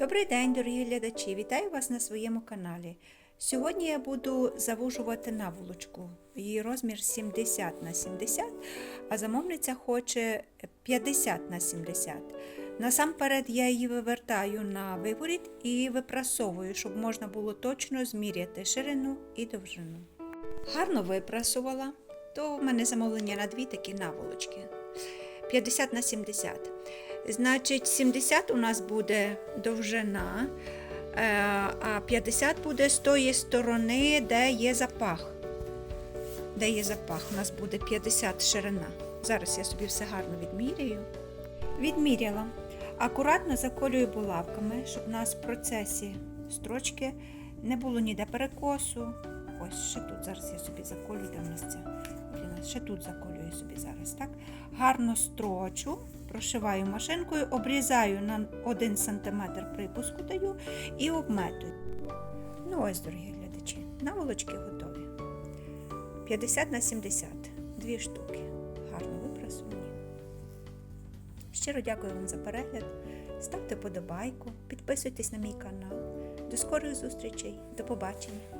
Добрий день, дорогі глядачі! Вітаю вас на своєму каналі. Сьогодні я буду завужувати наволочку. Її розмір 70 на 70, а замовниця хоче 50 на 70. Насамперед я її вивертаю на виворіт і випрасовую, щоб можна було точно зміряти ширину і довжину. Гарно випрасувала, то в мене замовлення на дві такі наволочки. 50 на 70. Значить, 70 у нас буде довжина, е, а 50 буде з тої сторони, де є запах. Де є запах, у нас буде 50 ширина. Зараз я собі все гарно відміряю. Відміряла. Акуратно заколюю булавками, щоб у нас в процесі строчки не було ніде перекосу. Ось ще тут зараз я собі заколю, де в нас це. Ще тут заколюю собі зараз. так? Гарно строчу, прошиваю машинкою, обрізаю на 1 см припуску даю і обметую. Ну ось, дорогі глядачі, наволочки готові. 50 на 70, дві штуки. Гарно випрасувані. Щиро дякую вам за перегляд. Ставте подобайку, підписуйтесь на мій канал. До скорих зустрічей, до побачення!